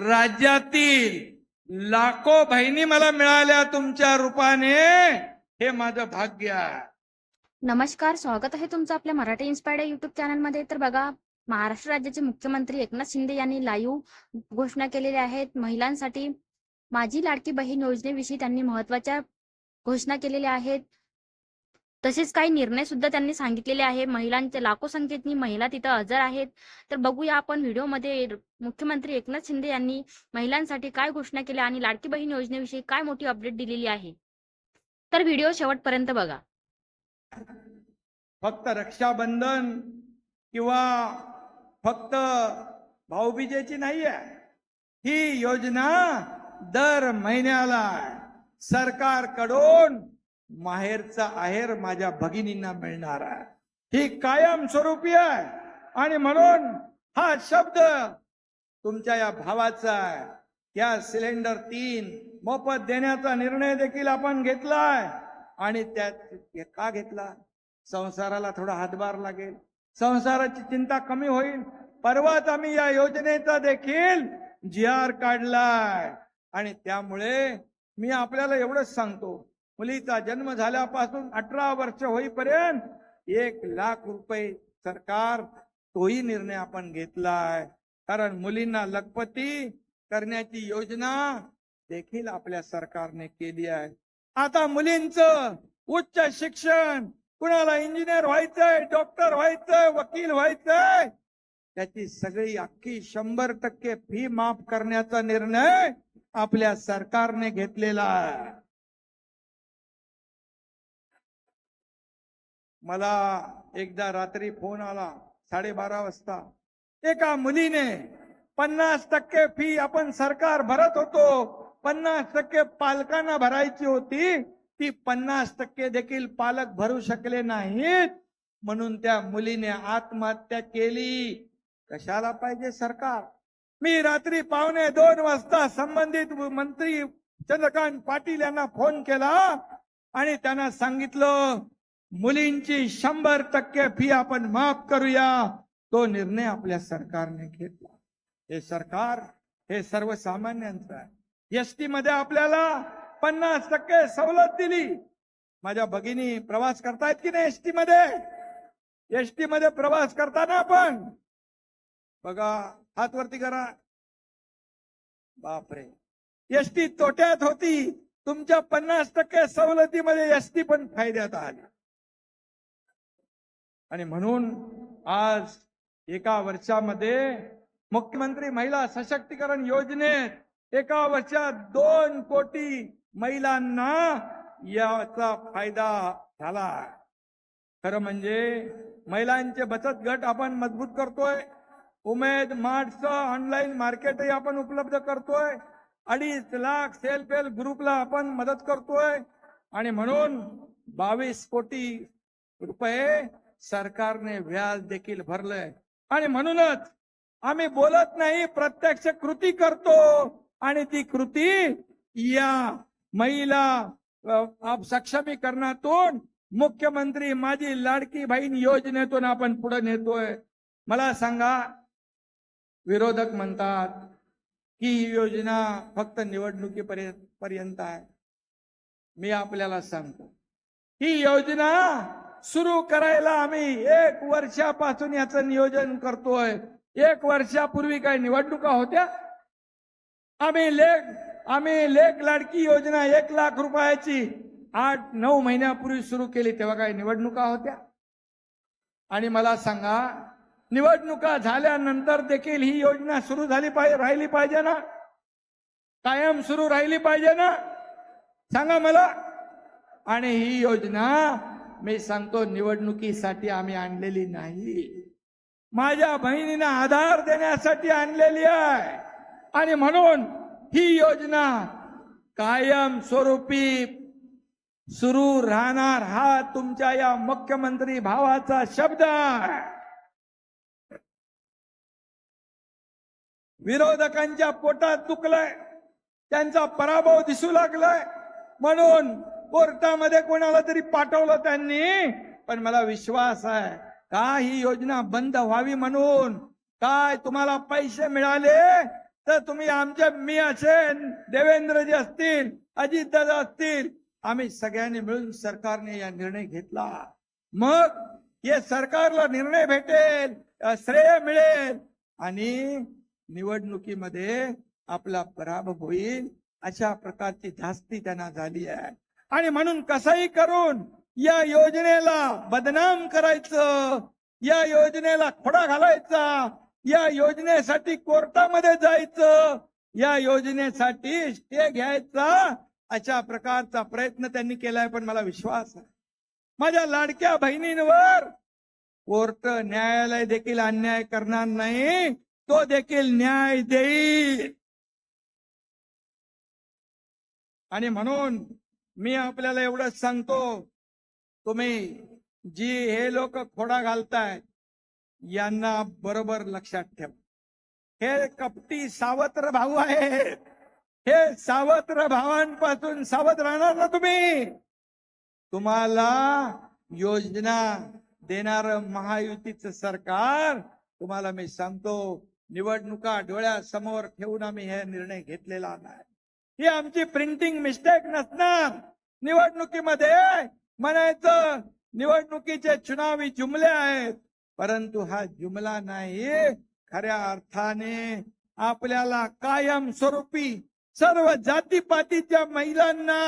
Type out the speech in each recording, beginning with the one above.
राज्यातील लाखो बहिणी मला मिळाल्या तुमच्या रूपाने. हे माझं भाग्य आहे. नमस्कार स्वागत आहे तुमचं आपल्या मराठी इन्स्पायर्ड युट्यूब चॅनलमध्ये तर बघा महाराष्ट्र राज्याचे मुख्यमंत्री एकनाथ शिंदे यांनी लाईव्ह घोषणा केलेल्या आहेत. महिलांसाठी माझी लाडकी बहीण योजनेविषयी त्यांनी महत्त्वाच्या घोषणा केलेल्या आहेत. तसेच काही निर्णय सुद्धा त्यांनी सांगितलेले आहे महिलांच्या लाखो संख्येतनी महिला तिथं हजर आहेत. तर बघूया आपण व्हिडिओमध्ये मुख्यमंत्री एकनाथ शिंदे यांनी महिलांसाठी काय घोषणा केल्या आणि लाडकी बहीण योजनेविषयी काय मोठी अपडेट दिलेली आहे? तर व्हिडिओ शेवटपर्यंत बघा. फक्त रक्षाबंधन किंवा फक्त भाऊबीजेची नाही आहे ही योजना दर महिन्याला सरकारकडून माहेरचा आहेर माझ्या भगिनींना मिळणार आहे. ही कायम स्वरूपी आहे. आणि म्हणून हा शब्द तुमच्या या भावाचा आहे. गॅस सिलेंडर तीन मोफत देण्याचा निर्णय देखील आपण घेतलाय. आणि त्यात का घेतला? संसाराला थोडा हातभार लागेल. संसाराची चिंता कमी होईल. परवाच आम्ही या योजनेचा देखील जी आर काढलाय. आणि त्यामुळे मी आपल्याला एवढंच सांगतो. मुलीचा जन्म झाल्यापासून अठरा वर्ष होईपर्यंत एक लाख रुपये सरकार तोही निर्णय आपण घेतलाय. कारण मुलींना लखपती करण्याची योजना देखील आपल्या सरकारने केली आहे. आता मुलींचं उच्च शिक्षण कुणाला इंजिनियर व्हायचंय डॉक्टर व्हायचंय वकील व्हायचंय त्याची सगळी अख्खी शंभर टक्के फी माफ करण्याचा निर्णय आपल्या सरकारने घेतलेला आहे. मला एकदा रात्री फोन आला साडेबारा वाजता. एका मुलीने पन्नास टक्के फी आपण सरकार भरत होतो. पन्नास टक्के पालकांना भरायची होती. ती पन्नास टक्के देखील पालक भरू शकले नाहीत. म्हणून त्या मुलीने आत्महत्या केली. कशाला पाहिजे सरकार? मी रात्री पावणे दोन वाजता संबंधित मंत्री चंद्रकांत पाटील यांना फोन केला आणि त्यांना सांगितलं मुलींची शंभर टक्के फी आपण माफ करूया. तो निर्णय आपल्या सरकारने घेतला. हे सरकार हे सर्वसामान्यांचं आहे. एसटी मध्ये आपल्याला पन्नास टक्के सवलत दिली. माझ्या भगिनी प्रवास करतायत की नाही एसटी मध्ये? एसटी मध्ये प्रवास करताना आपण बघा हात वरती करा. बापरे. एसटी तोट्यात होती. तुमच्या पन्नास टक्के सवलतीमध्ये एसटी पण फायद्यात आली. आणि म्हणून आज एका वर्षामध्ये मुख्यमंत्री महिला सशक्तीकरण योजनेत एका वर्षात दोन कोटी महिलांना याचा फायदा झाला. खरं म्हणजे महिलांचे बचत गट आपण मजबूत करतोय. उमेद मार्टचं ऑनलाईन मार्केटही आपण उपलब्ध करतोय. अडीच लाख सेल्फ हेल्प ग्रुपला आपण मदत करतोय. आणि म्हणून बावीस कोटी रुपये सरकारने व्याज देखील भरलंय. आणि म्हणूनच आम्ही बोलत नाही प्रत्यक्ष कृती करतो. आणि ती कृती या महिला सक्षमीकरणातून मुख्यमंत्री माझी लाडकी बहीण योजनेतून आपण पुढे नेतोय. मला सांगा विरोधक म्हणतात की ही योजना फक्त निवडणुकीपर्यंत पर्यंत आहे. मी आपल्याला सांगतो. ही योजना सुरू करायला आम्ही एक वर्षापासून याचं नियोजन करतोय. एक वर्षापूर्वी काय निवडणुका होत्या. आम्ही लेख आम्ही लेख लाडकी योजना एक लाख रुपयाची आठ नऊ महिन्यापूर्वी सुरू केली तेव्हा काय निवडणुका होत्या. आणि मला सांगा निवडणुका झाल्यानंतर देखील ही योजना सुरू झाली पाहिजे राहिली पाहिजे ना? कायम सुरू राहिली पाहिजे ना? सांगा मला. आणि ही योजना मी सांगतो निवडणुकीसाठी आम्ही आणलेली नाही. माझ्या बहिणींना आधार देण्यासाठी आणलेली आहे. आणि म्हणून ही योजना कायम स्वरूपी सुरू राहणार हा तुमच्या या मुख्यमंत्री भावाचा शब्द आहे. विरोधकांच्या पोटात दुखलंय. त्यांचा पराभव दिसू लागलाय. म्हणून कोर्टामध्ये कोणाला तरी पाठवलं त्यांनी? पण मला विश्वास आहे का ही योजना बंद व्हावी म्हणून. काय तुम्हाला पैसे मिळाले? तर तुम्ही आमच्या मी असेल देवेंद्रजी असतील अजितदादा असतील. आम्ही सगळ्यांनी मिळून सरकारने या निर्णय घेतला. मग हे सरकारला निर्णय भेटेल श्रेय मिळेल आणि निवडणुकीमध्ये आपला पराभव होईल अशा प्रकारची धास्ती त्यांना झाली आहे. आणि म्हणून कसंही करून या योजनेला बदनाम करायचं या योजनेला खोडा घालायचा या योजनेसाठी कोर्टामध्ये जायचं या योजनेसाठी स्टे घ्यायचा अशा प्रकारचा प्रयत्न त्यांनी केलाय पण मला विश्वास आहे. माझ्या लाडक्या बहिणींवर कोर्ट न्यायालय देखील अन्याय करणार नाही तो देखील न्याय देईल. आणि म्हणून मी आपल्याला एवढंच सांगतो तुम्ही जी हे लोक खोडा घालताय यांना बरोबर लक्षात ठेवा. हे कपटी सावत्र भाऊ आहेत. हे सावत्र भावांपासून सावध राहणार ना तुम्ही? तुम्हाला योजना देणार महायुतीचं सरकार तुम्हाला मी सांगतो निवडणुका डोळ्यासमोर ठेवून आम्ही हे निर्णय घेतलेला नाही. ही आमची प्रिंटिंग मिस्टेक नसणार. निवडणुकीमध्ये म्हणायचं निवडणुकीचे चुनावी जुमले आहेत. परंतु हा जुमला नाही. खऱ्या अर्थाने आपल्याला कायम स्वरूपी सर्व जातीपातीच्या महिलांना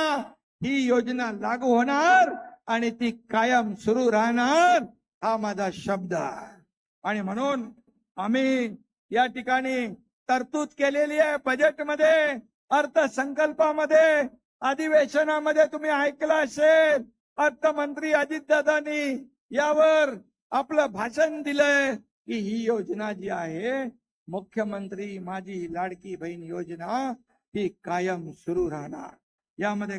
ही योजना लागू होणार आणि ती कायम सुरू राहणार हा माझा शब्द आहे. आणि म्हणून आम्ही या ठिकाणी तरतूद केलेली आहे बजेटमध्ये अर्थसंकल्पामध्ये अधिवेशनामध्ये तुम्ही ऐकलं असेल अर्थमंत्री अजितदादांनी यावर आपलं भाषण दिलंय की ही योजना जी आहे मुख्यमंत्री माझी लाडकी बहीण योजना ही कायम सुरू राहणार. यामध्ये